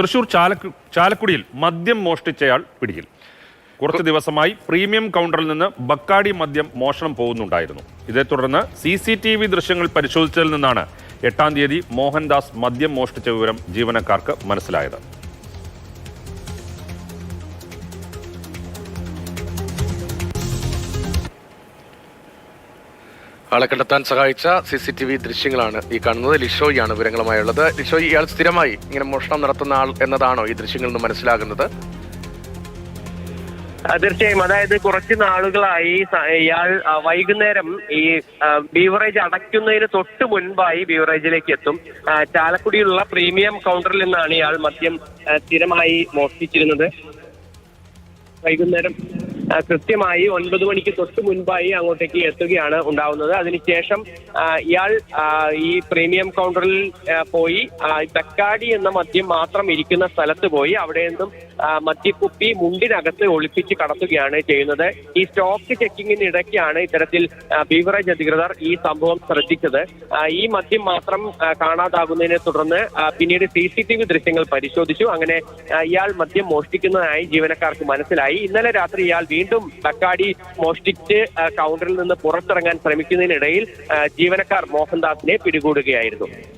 തൃശൂർ ചാലക്കു ചാലക്കുടിയിൽ മദ്യം മോഷ്ടിച്ചയാൾ പിടിയിൽ. കുറച്ച് ദിവസമായി പ്രീമിയം കൗണ്ടറിൽ നിന്ന് ബക്കാടി മദ്യം മോഷണം പോകുന്നുണ്ടായിരുന്നു. ഇതേ തുടർന്ന് സി സി ടി വി ദൃശ്യങ്ങൾ പരിശോധിച്ചതിൽ നിന്നാണ് എട്ടാം തീയതി മോഹൻദാസ് മദ്യം മോഷ്ടിച്ച വിവരം ജീവനക്കാർക്ക് മനസ്സിലായത്. ആളെ കണ്ടെത്താൻ സഹായിച്ച സി സി ടി വി ദൃശ്യങ്ങളാണ് ഈ കാണുന്നത്. ലിഷോയാണ് വിവരങ്ങളുമായുള്ളത്. ലിഷോയി ഇയാൾ സ്ഥിരമായി ഇങ്ങനെ മോഷണം നടത്തുന്ന ആൾ എന്നതാണോ ഈ ദൃശ്യങ്ങളിൽ നിന്ന് മനസ്സിലാകുന്നത്? തീർച്ചയായും. അതായത് കുറച്ച് നാളുകളായി ഇയാൾ വൈകുന്നേരം ഈ ബീവറേജ് അടയ്ക്കുന്നതിന് തൊട്ട് മുൻപായി ബീവറേജിലേക്ക് എത്തും. ചാലക്കുടിയിലുള്ള പ്രീമിയം കൗണ്ടറിൽ നിന്നാണ് ഇയാൾ മദ്യം സ്ഥിരമായി മോഷ്ടിച്ചിരുന്നത്. വൈകുന്നേരം കൃത്യമായി ഒൻപത് മണിക്ക് തൊട്ട് മുൻപായി അങ്ങോട്ടേക്ക് എത്തുകയാണ് ഉണ്ടാവുന്നത്. അതിനുശേഷം ഇയാൾ ഈ പ്രീമിയം കൗണ്ടറിൽ പോയി തക്കാടി എന്ന മദ്യം മാത്രം ഇരിക്കുന്ന സ്ഥലത്ത് പോയി അവിടെ നിന്നും മദ്യക്കുപ്പി മുണ്ടിനകത്ത് ഒളിപ്പിച്ച് കടത്തുകയാണ് ചെയ്യുന്നത്. ഈ സ്റ്റോക്ക് ചെക്കിങ്ങിനിടയ്ക്കാണ് ഇത്തരത്തിൽ ബീവറേജ് അധികൃതർ ഈ സംഭവം ശ്രദ്ധിച്ചത്. ഈ മദ്യം മാത്രം കാണാതാകുന്നതിനെ തുടർന്ന് പിന്നീട് സി സി ടി വി ദൃശ്യങ്ങൾ പരിശോധിച്ചു. അങ്ങനെ ഇയാൾ മദ്യം മോഷ്ടിക്കുന്നതായി ജീവനക്കാർക്ക് മനസ്സിലായി. ഇന്നലെ രാത്രി ഇയാൾ വീണ്ടും തക്കാടി മോഷ്ടിച്ച് കൗണ്ടറിൽ നിന്ന് പുറത്തിറങ്ങാൻ ശ്രമിക്കുന്നതിനിടയിൽ ജീവനക്കാർ മോഹൻദാസിനെ പിടികൂടുകയായിരുന്നു.